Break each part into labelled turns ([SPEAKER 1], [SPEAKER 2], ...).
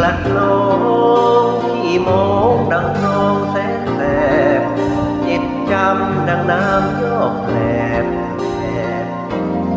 [SPEAKER 1] กลัดโลงขี้โมงดังนองแสนแสบจิตจำดังน้ำยอกแผลบแสบแส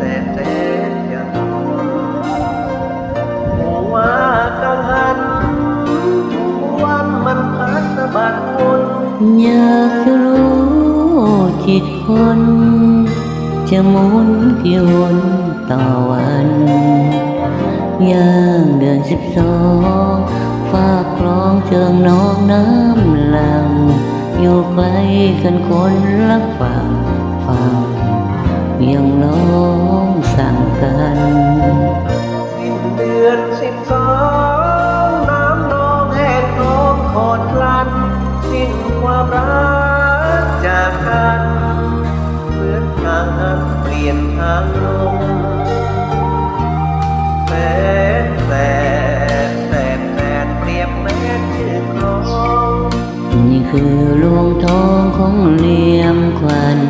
[SPEAKER 2] เจิงน้องน้ำลัง อยู่ไกลกันคนละฝั่งฝั่งยังน้องสั่งกัน
[SPEAKER 1] สิ้นเดือนสิบสองน้ำนองแห้งโคลงโคตรพลัน สิ้นความรักจากกัน เหมือนทางเปลี่ยนทางลง นี่คือ
[SPEAKER 2] ลวงทองของเหลี่ยมขวัญ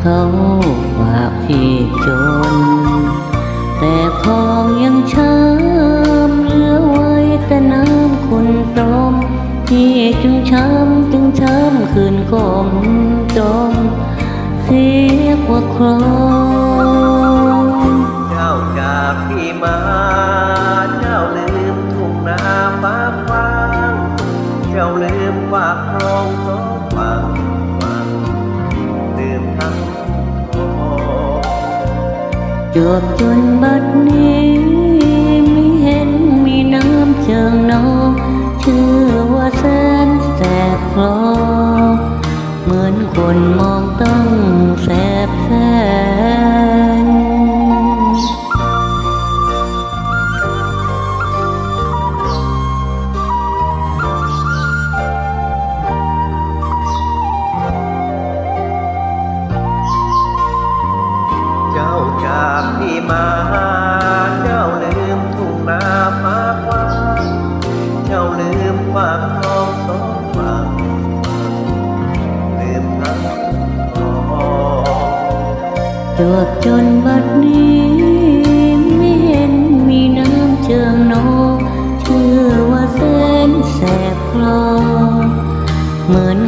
[SPEAKER 2] เขาฝากพี่จน แต่ทองยังช้ำเหลือไว้แต่น้ำคุณตรมที่จึงช้ำจึงช้ำคืนคมจมเสียกว่าครอง
[SPEAKER 1] เจ้าจากพี่มา จ
[SPEAKER 2] วบจนบัดนี้ไม่เห็นมีน้ำเจิงนอง ชื่อว่าแสนแสบคลอเมา
[SPEAKER 1] เจ้าลืมทุ่งนาฟ้าฟ้าเจ้าลืมฝากครองสองฝั่งลืมทั้งทอง
[SPEAKER 2] จวบจนบัดนี้ไม่เห็นมีน้ำเจิงนองชื่อว่าแสนแสบคลอเหมือน